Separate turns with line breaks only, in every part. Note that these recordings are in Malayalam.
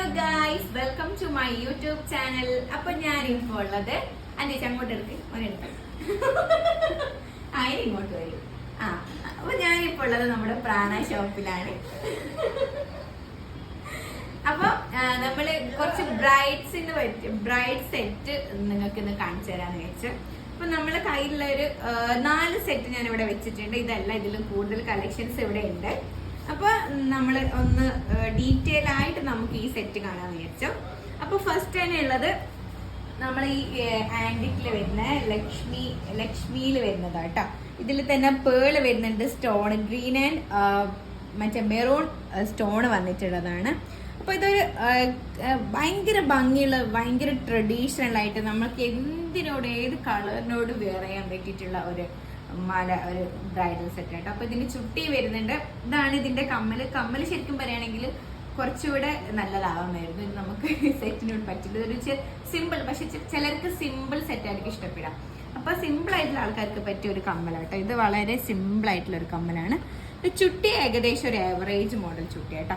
Hello guys welcome to my YouTube channel അപ്പൊ ഞാൻ ഇപ്പോൾ ഉള്ളത് അന്റെ അങ്ങോട്ട് എടുക്ക്. ആ ഇനി ഇങ്ങോട്ട് വരും. ആ അപ്പൊ ഞാനിപ്പോ ഉള്ളത് നമ്മുടെ പ്രാണ ഷോപ്പിലാണ് അപ്പൊ നമ്മൾ കുറച്ച് ബ്രൈഡ്സിന് പറ്റി ബ്രൈഡ് സെറ്റ് നിങ്ങൾക്ക് ഇന്ന് കാണിച്ചു തരാന്ന് വെച്ച് അപ്പൊ നമ്മുടെ കയ്യിലുള്ള ഒരു നാല് സെറ്റ് ഞാൻ ഇവിടെ വെച്ചിട്ടുണ്ട്. ഇതല്ല ഇതിലും കൂടുതൽ കളക്ഷൻസ് ഇവിടെ ഉണ്ട് അപ്പൊ നമ്മൾ ഒന്ന് ഡീറ്റെയിൽ ആയിട്ട് നമുക്ക് ഈ സെറ്റ് കാണാൻ വിചാരിച്ചു. അപ്പൊ ഫസ്റ്റ് തന്നെ ഉള്ളത് നമ്മൾ ഈ ആന്റിക്കിൽ വരുന്ന ലക്ഷ്മി ലക്ഷ്മിയിൽ വരുന്നതാട്ടോ ഇതിൽ തന്നെ പേൾ വരുന്നുണ്ട് സ്റ്റോൺ ഗ്രീൻ ആൻഡ് മറ്റേ മെറൂൺ സ്റ്റോൺ വന്നിട്ടുള്ളതാണ്. അപ്പോൾ ഇതൊരു ഭയങ്കര ഭംഗിയുള്ള ഭയങ്കര ട്രഡീഷണൽ ആയിട്ട് നമ്മൾക്ക് എന്തിനോട് ഏത് കളറിനോട് വെയർ ചെയ്യാൻ പറ്റിയിട്ടുള്ള ഒരു മാല ഒരു ബ്രൈഡൽ സെറ്റ് ആയിട്ട്. അപ്പോൾ ഇതിന്റെ ചുട്ടി വരുന്നുണ്ട്. ഇതാണ് ഇതിന്റെ കമ്മൽ. കമ്മൽ ശരിക്കും പറയുകയാണെങ്കിൽ കുറച്ചുകൂടെ നല്ലതാവാമായിരുന്നു. ഇത് നമുക്ക് സെറ്റിനോട് പറ്റില്ല. ഒരു സിമ്പിൾ പക്ഷെ ചിലർക്ക് സിമ്പിൾ സെറ്റ് ആയിരിക്കും ഇഷ്ടപ്പെടാം അപ്പൊ സിമ്പിൾ ആയിട്ടുള്ള ആൾക്കാർക്ക് പറ്റിയ ഒരു കമ്മലാട്ടോ ഇത് വളരെ സിമ്പിൾ ആയിട്ടുള്ള ഒരു കമ്മലാണ്. ചുട്ടി ഏകദേശം ഒരു ആവറേജ് മോഡൽ ചുട്ടി അപ്പൊ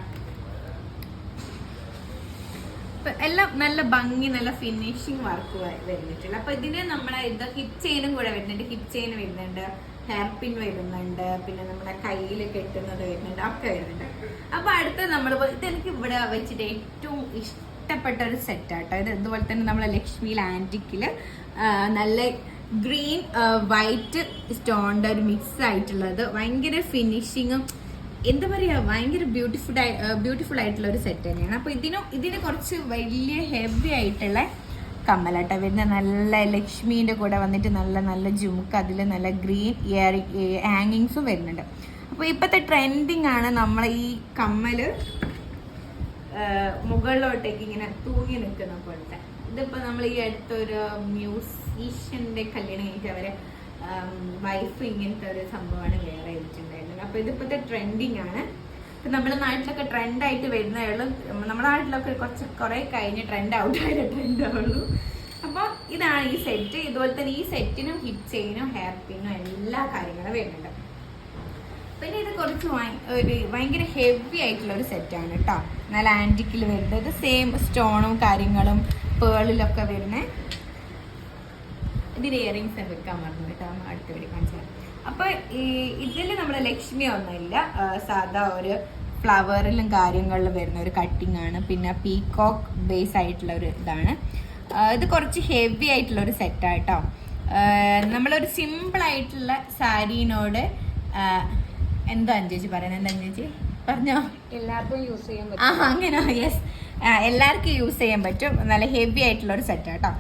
എല്ലാം നല്ല ഭംഗി നല്ല ഫിനിഷിങ് വർക്ക് വരുന്നിട്ടുണ്ട്. അപ്പൊ ഇതിന് നമ്മളെ ഇത് ഹിപ് ചെയിനും കൂടെ വരുന്നുണ്ട്. ഹിപ് ചെയിൻ വരുന്നുണ്ട്. ഹെയർ പിൻ വരുന്നുണ്ട്. പിന്നെ നമ്മുടെ കയ്യിൽ കെട്ടുന്നത് വരുന്നുണ്ട്. ഒക്കെ വരുന്നുണ്ട്. അപ്പൊ അടുത്ത നമ്മൾ ഇതെനിക്ക് ഇവിടെ വെച്ചിട്ട് ഏറ്റവും ഇഷ്ടപ്പെട്ട ഒരു സെറ്റാട്ടോ ഇത് ഇതുപോലെ തന്നെ നമ്മളെ ലക്ഷ്മി ലാൻഡിക്കിൽ നല്ല ഗ്രീൻ വൈറ്റ് സ്റ്റോണിന്റെ ഒരു മിക്സ് ആയിട്ടുള്ളത്. ഭയങ്കര ഫിനിഷിങ്ങും എന്താ പറയാ ഭയങ്കര ബ്യൂട്ടിഫുൾ ബ്യൂട്ടിഫുൾ ആയിട്ടുള്ള ഒരു സെറ്റ് തന്നെയാണ്. അപ്പൊ ഇതിന് ഇതിന് കുറച്ച് വലിയ ഹെവി ആയിട്ടുള്ള കമ്മലാട്ട വരുന്ന നല്ല ലക്ഷ്മിന്റെ കൂടെ വന്നിട്ട് നല്ല നല്ല ജുമുക്ക് അതിൽ നല്ല ഗ്രീൻ ഹാങ്ങിങ്സും വരുന്നുണ്ട്. അപ്പൊ ഇപ്പോഴത്തെ ട്രെൻഡിങ് ആണ് നമ്മൾ ഈ കമ്മൽ മുകളിലോട്ടേക്ക് ഇങ്ങനെ തൂങ്ങി നിൽക്കുന്ന പോലത്തെ. ഇതിപ്പോ നമ്മൾ ഈ അടുത്തൊരു മ്യൂസീഷ്യന്റെ കല്യാണം കഴിഞ്ഞിട്ട് അവരെ വൈഫ് ഇങ്ങനത്തെ ഒരു സംഭവമാണ് വേറെ ചെയ്തിട്ടുണ്ടായിരുന്നത് അപ്പൊ ഇതിപ്പോഴത്തെ ട്രെൻഡിങ് ആണ്. ഇപ്പൊ നമ്മുടെ നാട്ടിലൊക്കെ ട്രെൻഡായിട്ട് വരുന്നേ ഉള്ളൂ. നമ്മുടെ നാട്ടിലൊക്കെ കുറച്ച് കുറെ കഴിഞ്ഞ് ട്രെൻഡ് ഔട്ട് ആയിട്ട് ട്രെൻഡ് ആവുള്ളൂ അപ്പോൾ ഇതാണ് ഈ സെറ്റ് ഇതുപോലെ തന്നെ ഈ സെറ്റിനും ഹിപ്പ് ചെയിനും ഹെയർ പിന്നും എല്ലാ കാര്യങ്ങളും വരുന്നുണ്ട്. പിന്നെ ഇത് കുറച്ച് ഒരു ഭയങ്കര ഹെവി ആയിട്ടുള്ള ഒരു സെറ്റാണ് കേട്ടോ നല്ല ആന്റിക്കിൽ വരുന്നത്. സെയിം സ്റ്റോണും കാര്യങ്ങളും പേളിലൊക്കെ വരുന്ന. ഇതിന് ഇയറിങ്സ് വെക്കാൻ മറന്നു കേട്ടോ അടുത്ത വീഡിയോ കാണിച്ചു തരാം. അപ്പൊ ഈ ഇതിൽ നമ്മൾ ലക്ഷ്മി ഒന്നുമില്ല. സാധാ ഒരു ഫ്ലവറിലും കാര്യങ്ങളിലും വരുന്ന ഒരു കട്ടിംഗ് ആണ്. പിന്നെ പീകോക്ക് ബേസ് ആയിട്ടുള്ള ഒരു ഇതാണ്. ഇത് കുറച്ച് ഹെവി ആയിട്ടുള്ള ഒരു സെറ്റ് ആട്ടോ നമ്മളൊരു സിമ്പിൾ ആയിട്ടുള്ള സാരീനോട് എന്തോ അഞ്ചേച്ചി പറയണ? എന്താ അഞ്ചേച്ചി പറഞ്ഞോ.
എല്ലാവർക്കും യൂസ് ചെയ്യാൻ പറ്റും.
ആ അങ്ങനെ യെസ് എല്ലാവർക്കും യൂസ് ചെയ്യാൻ പറ്റും. നല്ല ഹെവി ആയിട്ടുള്ള ഒരു സെറ്റ് കേട്ടോ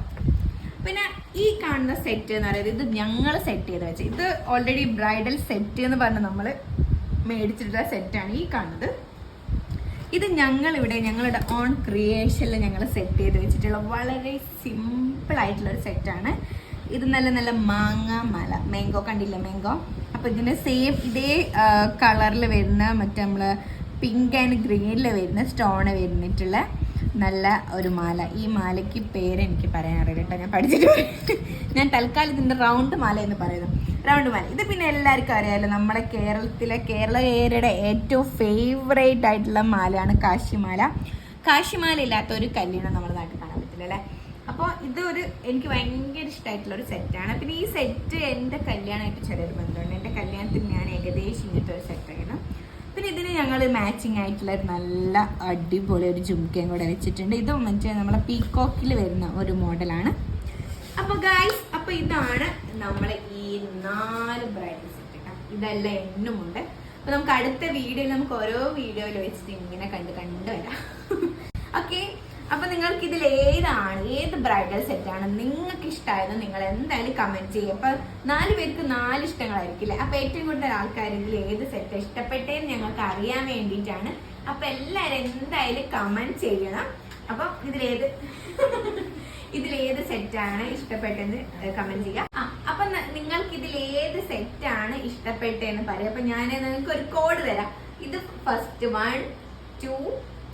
പിന്നെ ഈ കാണുന്ന സെറ്റ് എന്ന് പറയുന്നത് ഇത് ഞങ്ങൾ സെറ്റ് ചെയ്ത് വെച്ച്. ഇത് ഓൾറെഡി ബ്രൈഡൽ സെറ്റ് എന്ന് പറഞ്ഞ് നമ്മൾ മേടിച്ചിട്ടുള്ള സെറ്റാണ് ഈ കാണുന്നത്. ഇത് ഞങ്ങൾ ഇവിടെ ഞങ്ങളുടെ ഓൺ ക്രിയേഷനിൽ ഞങ്ങൾ സെറ്റ് ചെയ്ത് വെച്ചിട്ടുള്ള വളരെ സിമ്പിൾ ആയിട്ടുള്ള ഒരു സെറ്റാണ് ഇത് നല്ല നല്ല മാങ്ങ മല. മാംഗോ കണ്ടില്ലേ മാംഗോ അപ്പൊ ഇതിന്റെ സെയിം ഇതേ കളറിൽ വരുന്ന മറ്റേ നമ്മൾ പിങ്ക് ആൻഡ് ഗ്രീനിൽ വരുന്ന സ്റ്റോണ് വരുന്നിട്ടുള്ള നല്ല ഒരു മാല. ഈ മാലയ്ക്ക് പേര് എനിക്ക് പറയാൻ അറിയില്ല കേട്ടോ. ഞാൻ പഠിച്ചിട്ട്. ഞാൻ തൽക്കാലം ഇതിന്റെ റൗണ്ട് മാല എന്ന് പറയുന്നു. റൗണ്ട് മാല. ഇത് പിന്നെ എല്ലാവർക്കും അറിയാമല്ലോ നമ്മുടെ കേരളത്തിലെ കേരളീയരുടെ ഏറ്റവും ഫേവറേറ്റ് ആയിട്ടുള്ള മാലയാണ് കാശിമാല. കാശിമാല ഇല്ലാത്ത ഒരു കല്യാണം നമ്മുടെ നാട്ടിൽ കാണാൻ പറ്റില്ല അല്ലേ? അപ്പോൾ ഇതൊരു എനിക്ക് ഭയങ്കര ഇഷ്ടമായിട്ടുള്ള ഒരു സെറ്റാണ് പിന്നെ ഈ സെറ്റ് എന്റെ കല്യാണമായിട്ട് ചെറിയൊരു ബന്ധമുണ്ട്. എന്റെ കല്യാണത്തിന് ഞാൻ ഏകദേശം ഇങ്ങനത്തെ ഒരു സെറ്റ് ആയിരുന്നു. പിന്നെ ഇതിന് ഞങ്ങൾ മാച്ചിങ് ആയിട്ടുള്ള ഒരു നല്ല അടിപൊളി ഒരു ജുംക്കയും കൂടെ വെച്ചിട്ടുണ്ട്. ഇതും മറ്റേ നമ്മളെ പീകോക്കിൽ വരുന്ന ഒരു മോഡലാണ്. അപ്പൊ ഗായ്സ് അപ്പൊ ഇതാണ് നമ്മളെ ഈ നാല് ബ്രൈഡൽ സെറ്റ് ഇതെല്ലാം എണ്ണുമുണ്ട്. അപ്പൊ നമുക്ക് അടുത്ത വീഡിയോയിൽ നമുക്ക് ഓരോ വീഡിയോയിൽ വെച്ചിട്ട് ഇങ്ങനെ കണ്ട് കണ്ടുവരാം ഓക്കെ അപ്പൊ നിങ്ങൾക്ക് ഇതിൽ ഏതാണ് ഏത് ബ്രൈഡൽ സെറ്റ് ആണ് നിങ്ങൾക്ക് ഇഷ്ടമായത് നിങ്ങൾ എന്തായാലും കമന്റ് ചെയ്യും. അപ്പൊ നാല് പേർക്ക് നാല് ഇഷ്ടങ്ങളായിരിക്കില്ലേ? അപ്പൊ ഏറ്റവും കൂടുതൽ ആൾക്കാർ ഇതിൽ ഏത് സെറ്റ് ഇഷ്ടപ്പെട്ടേന്ന് ഞങ്ങൾക്ക് അറിയാൻ വേണ്ടിയിട്ടാണ്. അപ്പൊ എല്ലാവരും എന്തായാലും കമന്റ് ചെയ്യണം. അപ്പൊ ഇതിലേത് ഇതിലേത് സെറ്റാണ് ഇഷ്ടപ്പെട്ടെന്ന് കമന്റ് ചെയ്യുക. ആ അപ്പൊ നിങ്ങൾക്ക് ഇതിൽ ഏത് സെറ്റാണ് ഇഷ്ടപ്പെട്ടതെന്ന് പറയാം. അപ്പൊ ഞാൻ നിങ്ങൾക്ക് ഒരു കോഡ് തരാം. ഇത് first one two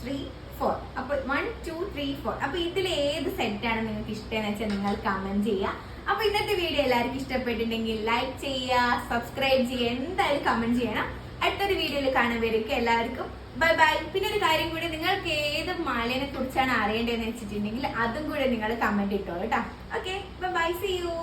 three four അപ്പൊ വൺ ടു ത്രീ ഫോർ അപ്പൊ ഇതിൽ ഏത് സെറ്റാണ് നിങ്ങൾക്ക് ഇഷ്ടമെന്ന് വെച്ചാൽ നിങ്ങൾ കമന്റ് ചെയ്യുക അപ്പൊ ഇന്നത്തെ വീഡിയോ എല്ലാവർക്കും ഇഷ്ടപ്പെട്ടിട്ടുണ്ടെങ്കിൽ ലൈക്ക് ചെയ്യുക സബ്സ്ക്രൈബ് ചെയ്യുക എന്തായാലും കമന്റ് ചെയ്യണം. അടുത്തൊരു വീഡിയോയിൽ കാണുമ്പോഴേക്കും എല്ലാവർക്കും ബൈ ബൈ പിന്നെ ഒരു കാര്യം കൂടി നിങ്ങൾക്ക് ഏത് മാലേനെ കുറിച്ചാണ് അറിയേണ്ടതെന്ന് വെച്ചിട്ടുണ്ടെങ്കിൽ അതും കൂടെ നിങ്ങൾ കമന്റ് ഇട്ടോളൂ കേട്ടോ. Okay bye bye see you